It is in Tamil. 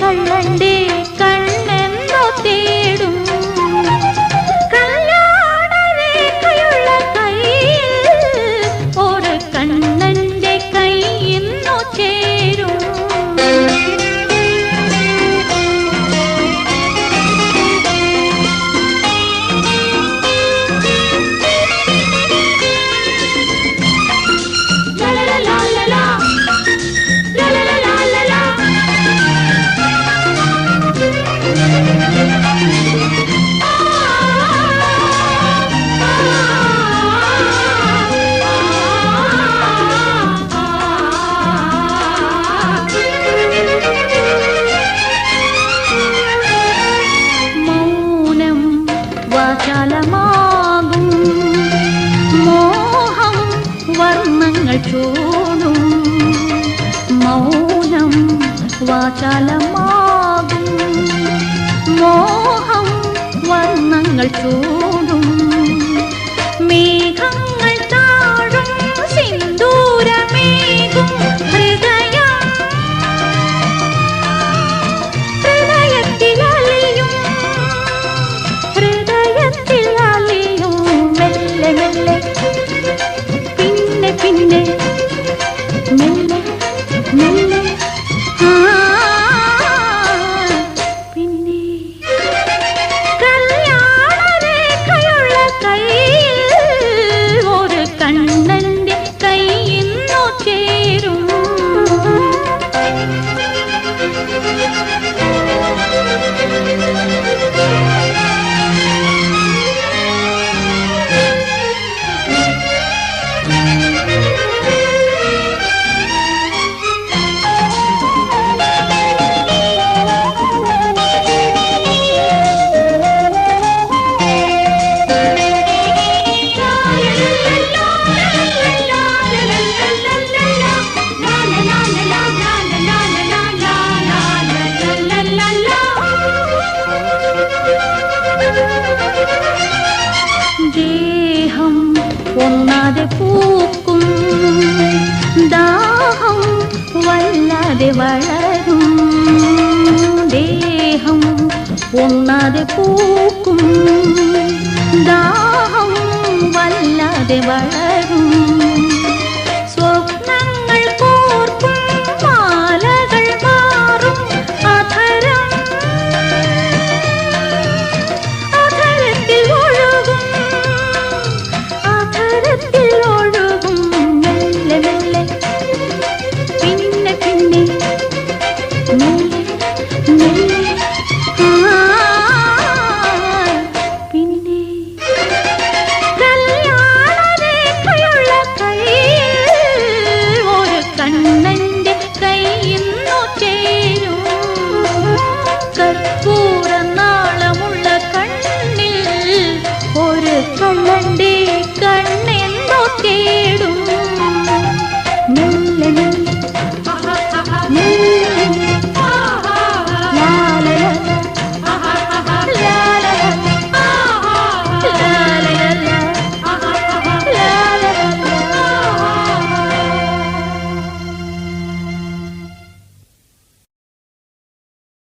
కళ్ళండి ചൂടും മൗനം വാചാലമാകും മോഹം വർണ്ണങ്ങൾ ചൂടും മേഘങ്ങൾ मिले। मिले मिले। தேகம் பொன்னாது பூக்கும் தாகம் வல்லாது வளரும் தேகம் பொன்னாது பூக்கும் தாகம் வல்லாது வளரும் கண்ணன்